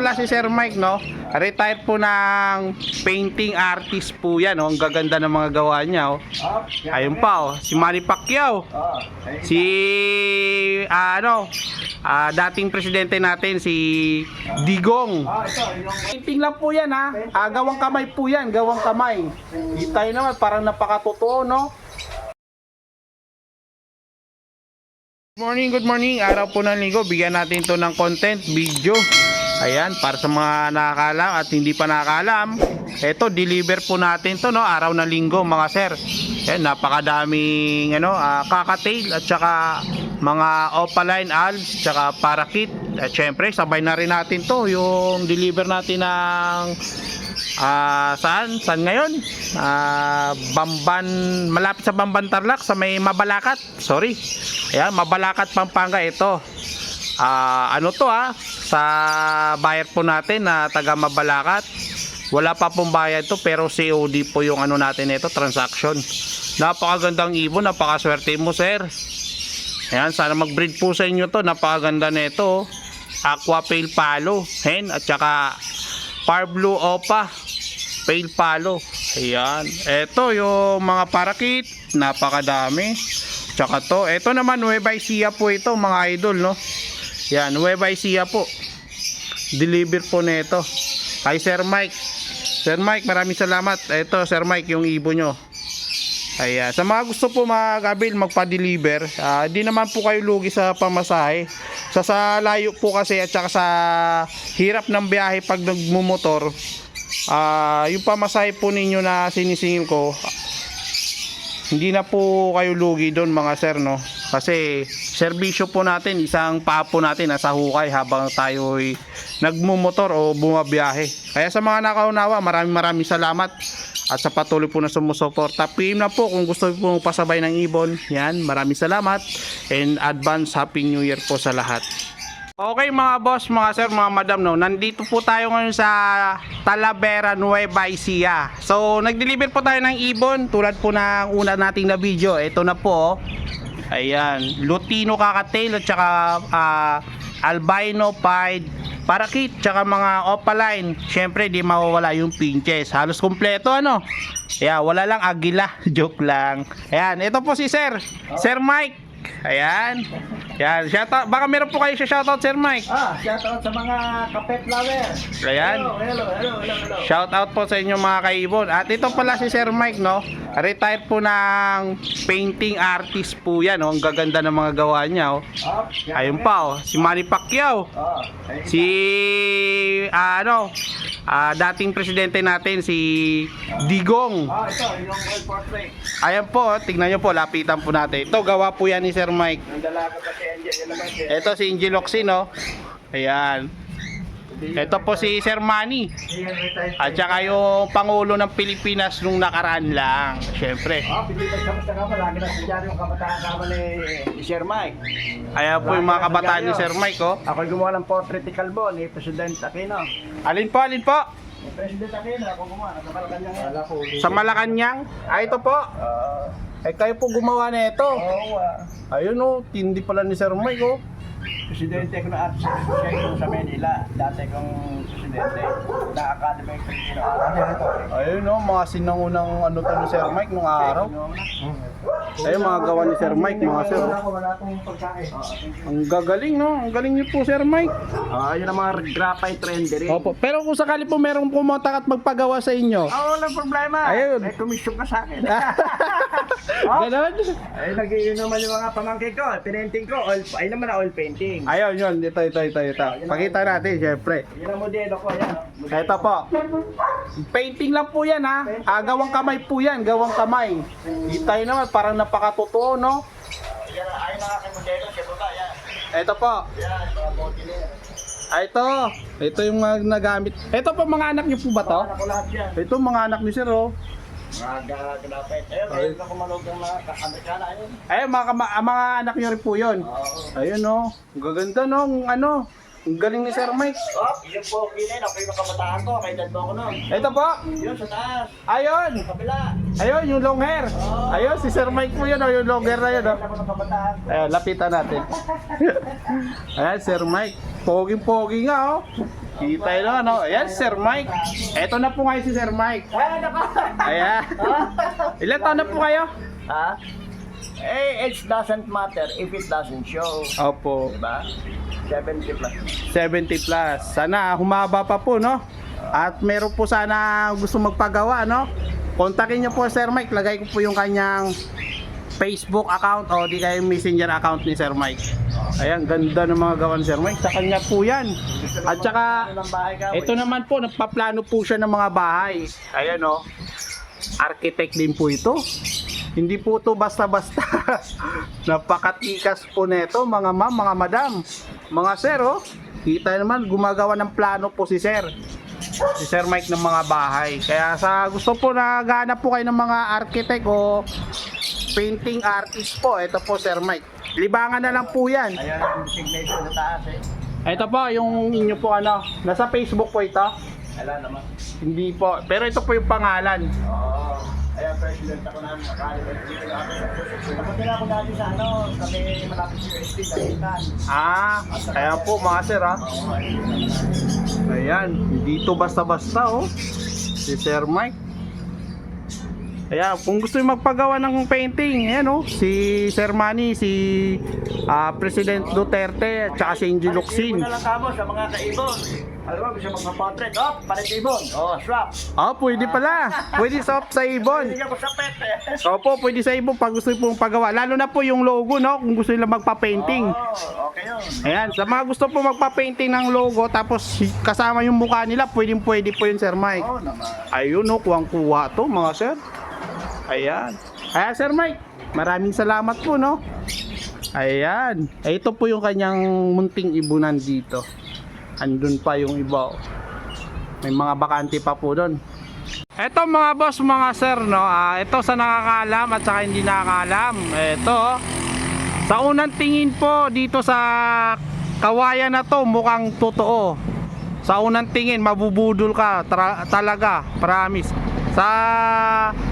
pala si Sir Mike, no? Retired po ng painting artist po yan, no? Ang gaganda ng mga gawa niya, oh. Ayun pa, oh. Si Manny Pacquiao. Si, ah, ano, ah, dating presidente natin, si Digong. Painting lang po yan, ha? Ah, gawang kamay po yan, gawang kamay. Di naman, parang napakatotoo, no? Good morning, good morning. Araw po ng linggo, bigyan natin to ng content, video. Ayan, para sa mga nakakalam at hindi pa nakakalam. Ito, deliver po natin to, no? Araw ng linggo, mga sir. Ayan, napakadaming, ano, ah, kakatail at saka mga opaline alves, tsaka parakit. At syempre, sabay na rin natin to, yung deliver natin ng Ah, saan? Saan ngayon? Ah, Bamban, malapit sa Bamban Tarlac sa may Mabalakat. Sorry. Ayan, Mabalakat Pampanga ito. Ah, ano to ah? Sa buyer po natin na taga Mabalakat. Wala pa pong bayad to pero COD po yung ano natin ito, transaction. Napakagandang ibon, napakaswerte mo, sir. Ayan, sana mag-breed po sa inyo to. Napakaganda nito. Aqua Pale Palo, hen at saka Par Blue Opa, Pale Palo. Ayan. Ito yung mga parakit, napakadami. Tsaka to, ito naman Nueva Ecija po ito mga idol, no. Yan, Nueva Ecija po. Deliver po nito. Kay Sir Mike. Sir Mike, maraming salamat. Ito, Sir Mike, yung ibo nyo. Ayan. Sa mga gusto po mag-avail, magpa-deliver, ah, di naman po kayo lugi sa pamasahe. Sa, sa layo po kasi at saka sa hirap ng biyahe pag nagmumotor, ah, yung pamasahe po ninyo na sinisingil ko, hindi na po kayo lugi doon mga sir no? Kasi serbisyo po natin isang paa po natin nasa hukay habang tayo'y nagmumotor o bumabiyahe. Kaya sa mga nakaunawa maraming maraming salamat. At sa patuloy po na sumusuporta. PM na po kung gusto po pasabay ng ibon. Yan maraming salamat. And advance happy new year po sa lahat Okay mga boss, mga sir, mga madam no. Nandito po tayo ngayon sa Talavera Nueva Ecija. So, nag-deliver po tayo ng ibon tulad po ng una nating na video. Ito na po. oh. Ayan, Lutino Kakatail at saka ah, Albino Pied Parakit tsaka mga Opaline. Syempre di mawawala yung pinches. Halos kumpleto ano. Yeah, wala lang agila. Joke lang. Ayan, ito po si Sir. Sir Mike. Ayan. Yan, shoutout. Baka meron po kayo sa shoutout, Sir Mike. Ah, shout out sa mga kape flower. Ayan. Hello, hello, hello, hello, hello. Shout out po sa inyo mga kaibon. At ito pala si Sir Mike, no? Retired po ng painting artist po yan, no? Ang gaganda ng mga gawa niya, oh. Ah, Ayun pa, oh. Si Manny Pacquiao. Ayun. Si, ah, ano, ah, dating presidente natin, si Digong. Ah. Ayan po, tignan nyo po, lapitan po natin. Ito, gawa po yan ni Sir Mike. Yung dalaga pa si Angel. Ito si Angel Oxy, no? Ayan. Ito po si Sir Manny. At saka yung Pangulo ng Pilipinas nung nakaraan lang. Siyempre. Ah, Pilipinas sa Kama, lagi na siya yung kabataan kama ni ni Sir Mike. Ayan po yung mga kabataan ni Sir Mike, oh. Ako yung gumawa ng portrait ni Calvo, ni President Aquino. Alin po, alin po? Ni President Aquino, ako gumawa, sa Malacanang. Sa Malacanang. Ah, ito po. Ah, Eh, kayo po gumawa na ito. oo, ah. Ayun, oh. Tindi pala ni Sir Mike, oh. Presidente ko na Arts Association sa Manila. Dati kong presidente. Na Academy of Filipino Arts. Ayun, oh. Mga sinangunang ano to ni Sir Mike nung araw. Ayun, mga gawa ni Sir Mike, mga sir. Wala wala pagkain. Ang gagaling, no? Ang galing niyo po, Sir Mike. Ah, yun ang mga graphite rendering. Opo. Pero kung sakali po merong pumunta at magpagawa sa inyo. Ah, walang problema. Ayun. May commission ka sa akin. Ganon. Ay, nag-iyon naman yung mga pamangkin ko. Pinenting ko. Oil, ay naman na oil painting. Ayun, yun. Ito, ito, ito, ito. Pakita natin, syempre. Yan ang modelo ko. Yan. oh. Modelo. Ito po. Painting lang po yan, ha? Ah, gawang kamay po yan, gawang kamay. Kita nyo naman, parang napakatotoo, no? Yan, ayun ang aking modelo. Siya baba. Yan. Ito po. Yan. Mga modelo. Ah, ito. Ito yung mga nagamit. Ito po, mga anak niyo po ba to? Anak ko lahat yan. Ito, mga anak ni Sir, oh. Mga ga- graphite. Ayun, ayun ka kumalog ng mga kakamikana. Ayun. Ayun, mga, kama- ah, mga anak niyo rin po yun. Oo. Ayun, oh. Ang gaganda, no? Ang Ano? Ang galing ni Sir Mike. Oh, yun po, kinin. Ako yung kabataan ko. Kay dad mo ako nun. Ito po. Yun, sa taas. Ayun. Sa kabila. Ayun, yung long hair. Ayun, si Sir Mike po yun, oh. Yung long hair na yun, oh. Ng kabataan. Ayan, lapitan natin. Ayan, Sir Mike. Pogi-pogi nga, oh. Kita yun, ano. Ayan, Sir Mike. Eto na po ngayon si Sir Mike. Ay, nako! Ayan. Ilan taon na po kayo? Ha? Eh, it doesn't matter if it doesn't show. Opo. Diba? 70 plus. 70 plus. Sana humaba pa po, no? At meron po sana gusto magpagawa, no? Kontakin niyo po Sir Mike. Lagay ko po yung kanyang Facebook account o di kaya messenger account ni Sir Mike. Ayan, ganda ng mga gawan Sir Mike. Sa kanya po yan. At saka, ito naman po, nagpaplano po siya ng mga bahay. Ayan o. Architect din po ito. Hindi po to basta-basta. Napakatikas po neto mga ma'am, mga madam. Mga sir oh. Kita naman gumagawa ng plano po si sir. Si Sir Mike ng mga bahay. Kaya sa gusto po na ganap po kayo ng mga architect o painting artist po, ito po Sir Mike. Libangan na lang po yan. Ayan ang signature sa taas eh. Ito po, yung inyo po ano, nasa Facebook po ito. Wala naman. Hindi po, pero ito po yung pangalan. Oo. Ayan, president ako na makalimutan dito. Nakatira ako dati sa ano, kami malapit sa UST, Dahitan. Ah, kaya po mga sir ha. Ayun. Ayan, hindi to basta-basta oh. Si Sir Mike. Ayan, kung gusto yung magpagawa ng painting, ayan oh, si Sir Manny, si ah, President Duterte, at saka si Angie Palit Locsin. ibon na lang sa mga kaibon. Alam mo, gusto magpa-portrait. Oh, palit ibon. Oh, swap. Ah, pwede pala. Pwede sa sa ibon. Hindi ko sa pet. Opo, pwede sa ibon pag gusto pong pagawa. Lalo na po yung logo, no? Kung gusto nila magpa-painting. Oh, okay yun. Ayan, sa mga gusto po magpa-painting ng logo tapos kasama yung mukha nila, pwedeng pwede po yun, Sir Mike. Oo naman. Ayun, no, kuwang-kuwa to, mga sir. Ayan. Ayan, Sir Mike. Maraming salamat po, no? Ayan. Ay, ito po yung kanyang munting ibunan dito. Andun pa yung iba. oh. May mga bakante pa po doon. Ito mga boss, mga sir, no? Ah, ito sa nakakaalam at saka hindi nakakaalam. Ito, oh. sa unang tingin po dito sa kawayan na to, mukhang totoo. Sa unang tingin, mabubudol ka tra- talaga, promise. Sa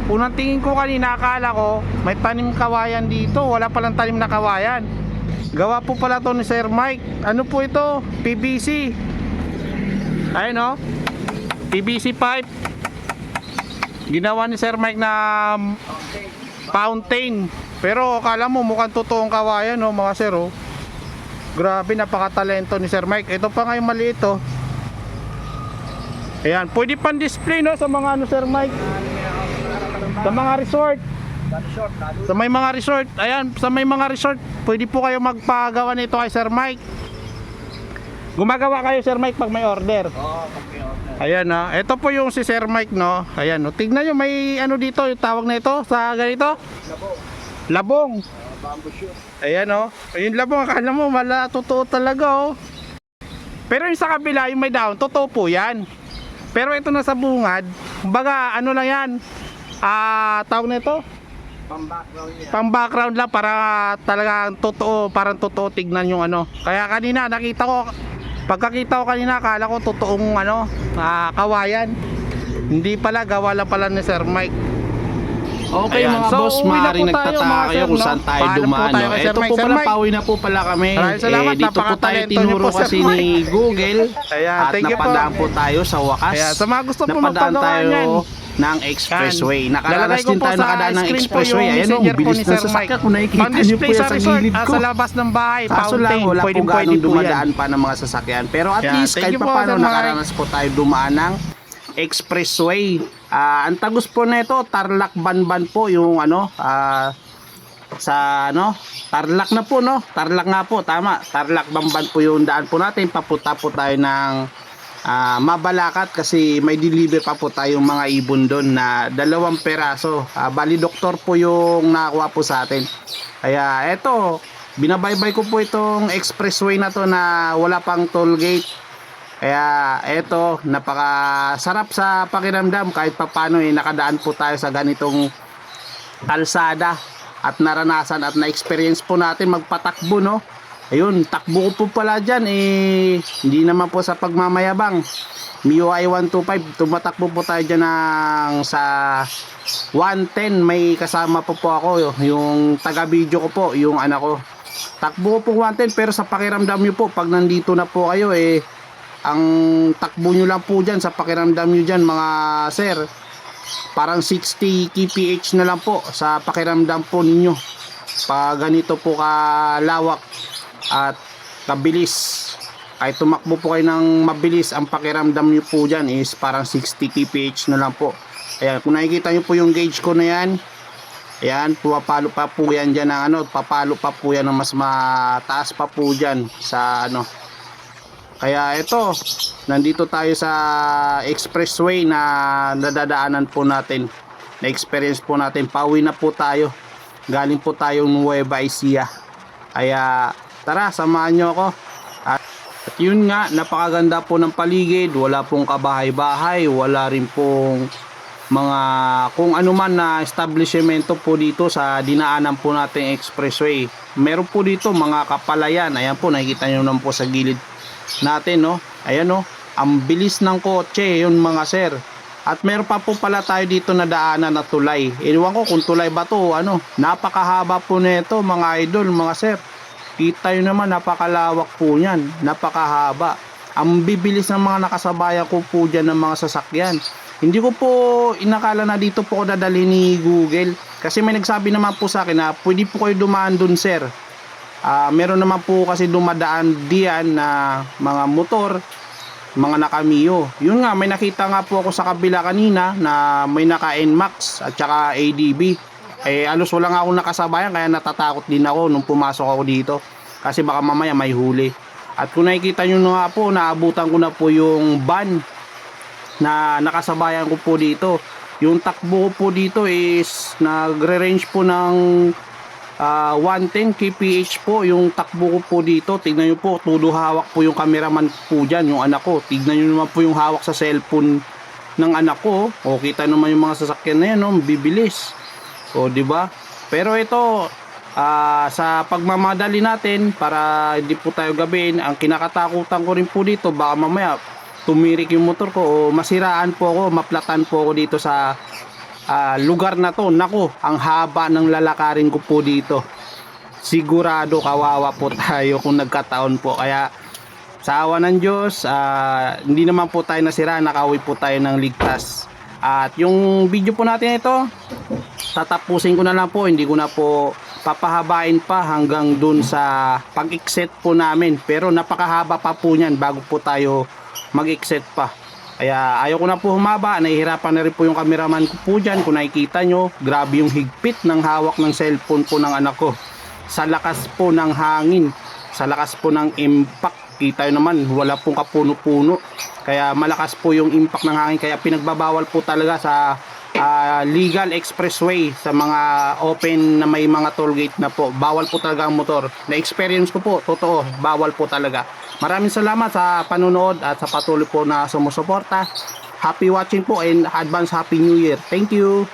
unang tingin ko kanina, akala ko may tanim kawayan dito, wala palang tanim na kawayan. Gawa po pala to ni Sir Mike. Ano po ito? PVC. Ayun oh. PVC pipe. Ginawa ni Sir Mike na fountain. Pero akala mo mukhang totoong kawayan oh, mga sir oh. Grabe, napakatalento ni Sir Mike. Ito pa nga yung maliit oh. Ayan, pwede pang display no sa mga ano Sir Mike. Sa mga resort. Sa may mga resort, ayan, sa may mga resort, pwede po kayo magpagawa nito kay Sir Mike. Gumagawa kayo Sir Mike pag may order. Oo, okay, okay. Ayan na, ito po yung si Sir Mike no. Ayan no, tignan nyo may ano dito, yung tawag na ito sa ganito, Labo. labong. Uh, bamboo shoot. Ayan oh, yung labong akala mo mala totoo talaga oh. Pero yung sa kabila, yung may down, totoo po yan. Pero ito na sa bungad, baga ano lang yan, ah, tawag na Pang-background niya. pang background lang para talaga totoo, parang totoo tignan yung ano. Kaya kanina nakita ko, pagkakita ko kanina akala ko totoong ano, ah, kawayan. Hindi pala, gawa lang pala ni Sir Mike. Okay Ayan. mga So, boss, maaaring nagtataka kayo kung saan tayo dumaan. tayo no? Ito po pala, pauwi na po pala kami. Maraming salamat, eh, dito po tayo tinuro kasi ni. Google. Ayan, at thank you po. napadaan po tayo sa wakas. Ayan, sa mga gusto po magpagawa niyan. ng expressway. Nakaranas ko din tayo nakadaan ng expressway. Ayan o, bilis Sir sasakyan. Kung nakikita niyo po yan sa gilid ko. sa labas ng bahay, Kaso lang, wala ganong po yan. dumadaan pa ng mga sasakyan. Pero at least, kahit pa paano nakaranas po tayo dumaan ng expressway. Ah, ang tagus po nito, Tarlac Banban po yung ano, ah, sa ano, Tarlac na po no. Tarlac nga po, tama. Tarlac Bamban po yung daan po natin. Papunta po tayo ng ah, Mabalakat kasi may deliver pa po tayong mga ibon doon na dalawang peraso. Ah, bali doktor po yung nakakuha po sa atin. Kaya eto, binabaybay ko po itong expressway na to na wala pang toll gate. Kaya eto, napakasarap sa pakiramdam kahit papano eh, nakadaan po tayo sa ganitong kalsada at naranasan at na-experience po natin magpatakbo no? Ayun takbo ko po pala dyan eh hindi naman po sa pagmamayabang. MIUI 125 tumatakbo po tayo dyan ng sa 110 may kasama po po ako yung taga video ko po yung anak ko. Takbo po 110 pero sa pakiramdam nyo po pag nandito na po kayo eh ang takbo nyo lang po dyan sa pakiramdam nyo dyan mga sir parang 60 kph na lang po sa pakiramdam po ninyo pag ganito po kalawak at kabilis kahit tumakbo po kayo ng mabilis ang pakiramdam nyo po dyan is parang 60 kph na lang po ayan kung nakikita nyo po yung gauge ko na yan Ayan, pumapalo pa po yan dyan ng ano, papalo pa po yan ng mas mataas pa po dyan sa ano. Kaya ito, nandito tayo sa expressway na nadadaanan po natin. Na-experience po natin, pauwi na po tayo. Galing po tayong Nueva Ecija. Kaya tara, samahan nyo ako. At, at yun nga, napakaganda po ng paligid. Wala pong kabahay-bahay, wala rin pong mga kung ano man na establishmento po dito sa dinaanan po nating expressway. Meron po dito mga kapalayan. Ayan po, nakikita nyo naman po sa gilid natin, no? Ayan, no? Ang bilis ng kotse, yun mga sir. At meron pa po pala tayo dito na daanan na tulay. Iwan ko kung tulay ba to, ano? Napakahaba po nito, mga idol, mga sir. Kita nyo naman, napakalawak po niyan. Napakahaba. Ang bibilis ng mga nakasabayan ko po dyan ng mga sasakyan. Hindi ko po inakala na dito po ako dadali ni Google. Kasi may nagsabi naman po sa akin na pwede po kayo dumaan dun sir. Ah, meron naman po kasi dumadaan diyan na mga motor, mga nakamiyo. Yun nga, may nakita nga po ako sa kabila kanina na may naka NMAX at saka ADB. Eh, alos wala nga akong nakasabayan kaya natatakot din ako nung pumasok ako dito. Kasi baka mamaya may huli. At kung nakikita nyo nga po, naabutan ko na po yung van na nakasabayan ko po dito. Yung takbo ko po dito is nagre-range po ng ah, 110 kph po yung takbo ko po dito. Tignan nyo po, tulo hawak po yung cameraman po dyan, yung anak ko. Tignan nyo naman po yung hawak sa cellphone ng anak ko. O kita naman yung mga sasakyan na yan, no? bibilis. O di ba? Pero ito ah, sa pagmamadali natin para hindi po tayo gabihin, ang kinakatakutan ko rin po dito baka mamaya tumirik yung motor ko o masiraan po ako, maplatan po ako dito sa ah, lugar na to. Nako, ang haba ng lalakarin ko po dito. Sigurado kawawa po tayo kung nagkataon po. Kaya sa awa ng Diyos, ah, hindi naman po tayo nasira, nakauwi po tayo ng ligtas. At yung video po natin ito, tatapusin ko na lang po, hindi ko na po papahabain pa hanggang dun sa pag-exit po namin. Pero napakahaba pa po niyan bago po tayo mag-exit pa. Kaya ayaw ko na po humaba, nahihirapan na rin po yung cameraman ko po dyan. Kung nakikita nyo, grabe yung higpit ng hawak ng cellphone po ng anak ko. Sa lakas po ng hangin, sa lakas po ng impact, kita nyo naman, wala pong kapuno-puno. Kaya malakas po yung impact ng hangin, kaya pinagbabawal po talaga sa ah, legal expressway sa mga open na may mga toll gate na po. Bawal po talaga ang motor. Na-experience ko po, totoo, bawal po talaga. Maraming salamat sa panonood at sa patuloy po na sumusuporta. Happy watching po and advance Happy New Year. Thank you.